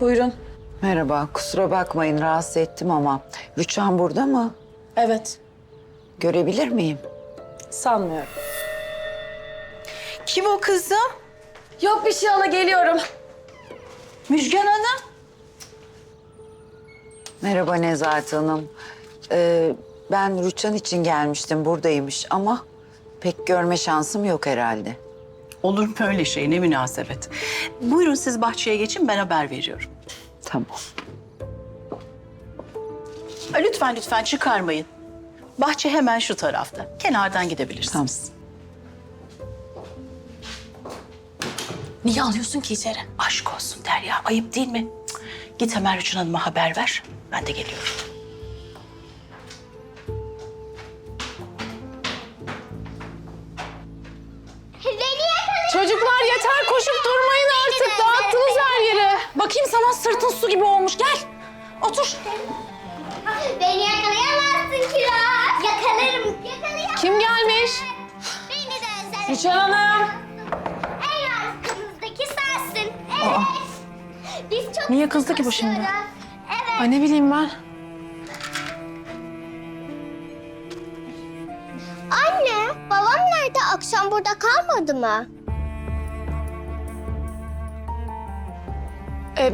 Buyurun. Merhaba, kusura bakmayın rahatsız ettim ama Rüçhan burada mı? Evet. Görebilir miyim? Sanmıyorum. Kim o kızım? Yok bir şey hala geliyorum. Müjgan Hanım. Merhaba Nezahat Hanım. Ee, ben Rüçhan için gelmiştim, buradaymış ama pek görme şansım yok herhalde. Olur mu öyle şey? Ne münasebet. Buyurun siz bahçeye geçin ben haber veriyorum. Tamam. Lütfen lütfen çıkarmayın. Bahçe hemen şu tarafta. Kenardan gidebilirsiniz. Niye alıyorsun ki içeri? Aşk olsun Derya. Ayıp değil mi? Cık. Git hemen Rüçhan Hanım'a haber ver. Ben de geliyorum. Çocuklar yeter koşup durmayın artık. Dağıttınız her yere. Bakayım sana sırtın su gibi olmuş. Gel. Otur. Beni yakalayamazsın Kiraz. Yakalarım. Yakalayamazsın. Kim gelmiş? Beni de özel. Rüçhan Hanım. En arkamızdaki sensin. Evet. Biz çok Niye kızdı ki bu şimdi? koşuyoruz. Evet. Ay ne bileyim ben. Anne, babam nerede? Akşam burada kalmadı mı? E,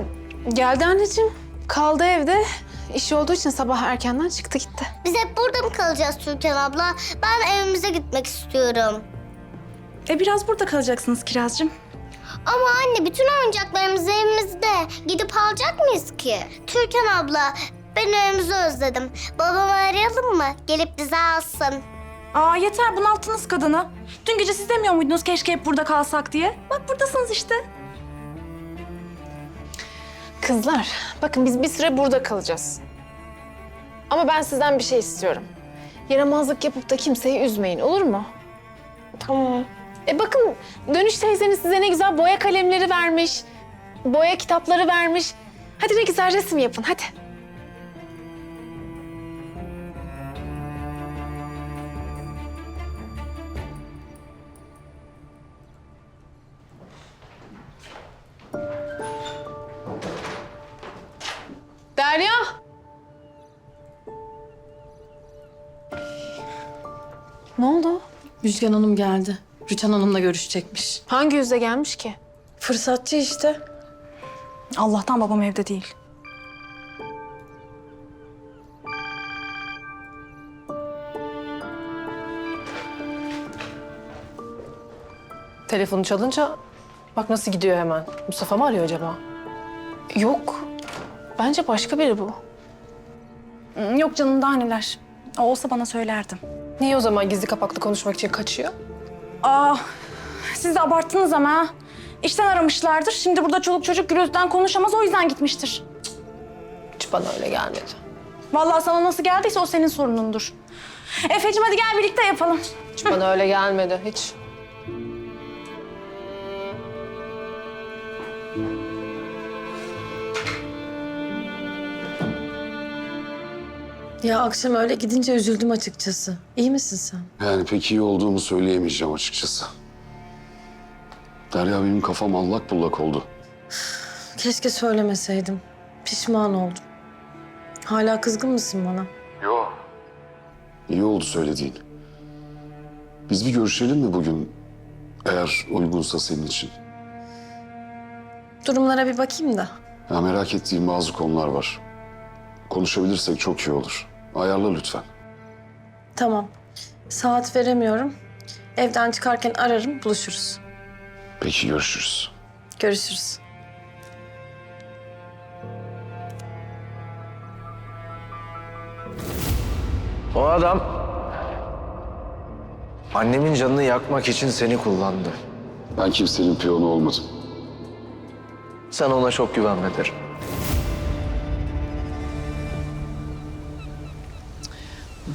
geldi anneciğim. Kaldı evde. İşi olduğu için sabah erkenden çıktı gitti. Biz hep burada mı kalacağız Türkan abla? Ben evimize gitmek istiyorum. E biraz burada kalacaksınız Kirazcığım. Ama anne bütün oyuncaklarımız evimizde. Gidip alacak mıyız ki? Türkan abla, ben evimizi özledim. Babamı arayalım mı? Gelip bizi alsın. Aa yeter bunalttınız kadını. Dün gece siz demiyor muydunuz keşke hep burada kalsak diye? Bak buradasınız işte. Kızlar, bakın biz bir süre burada kalacağız. Ama ben sizden bir şey istiyorum. Yaramazlık yapıp da kimseyi üzmeyin, olur mu? Tamam. E bakın, Dönüş teyzeniz size ne güzel boya kalemleri vermiş. Boya kitapları vermiş. Hadi ne güzel resim yapın, hadi. Ne oldu? Müjgan Hanım geldi. Rüçhan Hanım'la görüşecekmiş. Hangi yüzle gelmiş ki? Fırsatçı işte. Allah'tan babam evde değil. Telefonu çalınca bak nasıl gidiyor hemen. Mustafa mı arıyor acaba? Yok. Bence başka biri bu. Yok canım daha neler. O olsa bana söylerdim. Niye o zaman gizli kapaklı konuşmak için kaçıyor? Aa siz de abarttınız ama ha. İşten aramışlardır. Şimdi burada çoluk çocuk gürültüden konuşamaz o yüzden gitmiştir. Hiç bana öyle gelmedi. Vallahi sana nasıl geldiyse o senin sorunundur. Efe'cim hadi gel birlikte yapalım. Hiç bana öyle gelmedi. Hiç. Ya akşam öyle gidince üzüldüm açıkçası. İyi misin sen? Yani pek iyi olduğumu söyleyemeyeceğim açıkçası. Derya benim kafam allak bullak oldu. Keşke söylemeseydim. Pişman oldum. Hala kızgın mısın bana? Yok. İyi oldu söylediğin. Biz bir görüşelim mi bugün? Eğer uygunsa senin için. Durumlara bir bakayım da. Ya merak ettiğim bazı konular var. Konuşabilirsek çok iyi olur. Ayarla lütfen. Tamam. Saat veremiyorum. Evden çıkarken ararım, buluşuruz. Peki görüşürüz. Görüşürüz. O adam annemin canını yakmak için seni kullandı. Ben kimsenin piyonu olmadım. Sen ona çok güvenme derim.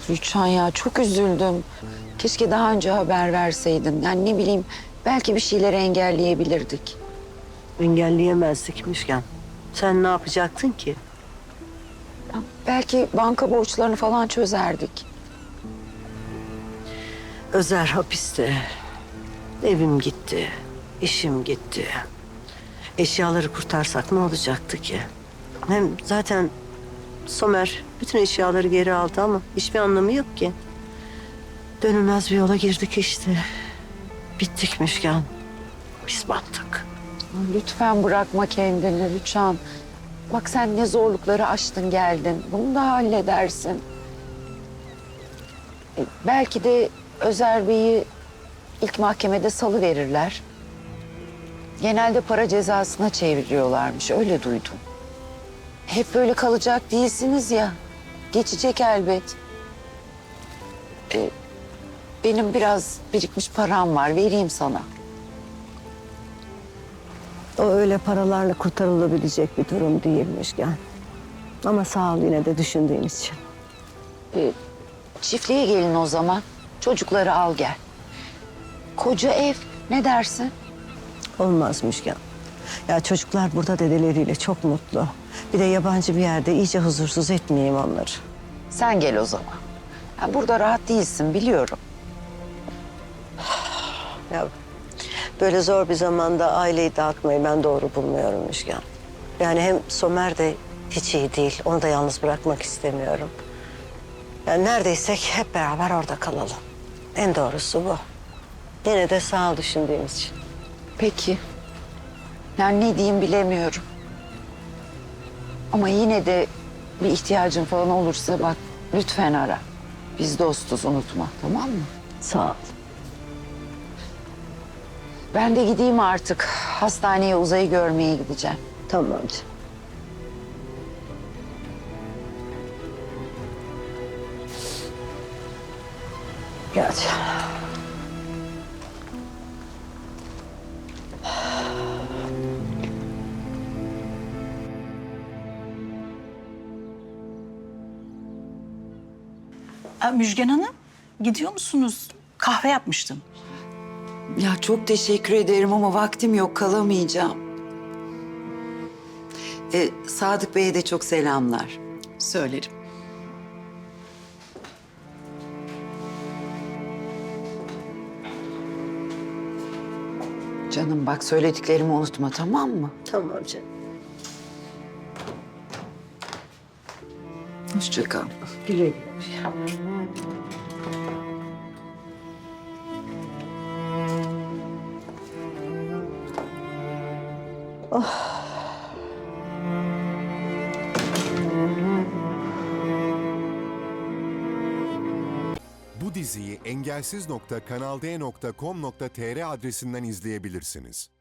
Rüçhan ya çok üzüldüm. Keşke daha önce haber verseydin. Yani ne bileyim belki bir şeyleri engelleyebilirdik. Engelleyemezdik Müjgan. Sen ne yapacaktın ki? Belki banka borçlarını falan çözerdik. Özer hapiste. Evim gitti. işim gitti. Eşyaları kurtarsak ne olacaktı ki? Hem zaten Somer bütün eşyaları geri aldı ama hiçbir anlamı yok ki. Dönülmez bir yola girdik işte. Bittik Müjgan. Biz battık. Lütfen bırakma kendini Rüçhan. Bak sen ne zorlukları aştın geldin. Bunu da halledersin. E, belki de Özer Bey'i ilk mahkemede salı verirler. Genelde para cezasına çeviriyorlarmış. Öyle duydum. Hep böyle kalacak değilsiniz ya. Geçecek elbet. E, benim biraz birikmiş param var. Vereyim sana. O öyle paralarla kurtarılabilecek bir durum değil Müjgan. Ama sağ ol yine de düşündüğün için. Çiftliğe gelin o zaman. Çocukları al gel. Koca ev. Ne dersin? Olmaz Müjgan. Ya çocuklar burada dedeleriyle çok mutlu. Bir de yabancı bir yerde iyice huzursuz etmeyeyim onları. Sen gel o zaman. Ha, burada rahat değilsin biliyorum. Ya böyle zor bir zamanda aileyi dağıtmayı ben doğru bulmuyorum Müjgan. Yani hem Somer de hiç iyi değil. Onu da yalnız bırakmak istemiyorum. Yani neredeysek hep beraber orada kalalım. En doğrusu bu. Yine de sağ ol düşündüğün için. Peki. Yani ne diyeyim bilemiyorum. Ama yine de bir ihtiyacın falan olursa bak lütfen ara. Biz dostuz unutma tamam mı? Sağ ol. Ben de gideyim artık. Hastaneye uzayı görmeye gideceğim. Tamam canım. Gel canım. Aa, Müjgan Hanım, gidiyor musunuz? Kahve yapmıştım. Ya çok teşekkür ederim ama vaktim yok kalamayacağım. Ee, Sadık Bey'e de çok selamlar. Söylerim. Canım bak söylediklerimi unutma tamam mı? Tamam canım. Hoşça kal. Güle güle. Bu diziyi engelsiz.kanalde.com.tr adresinden izleyebilirsiniz.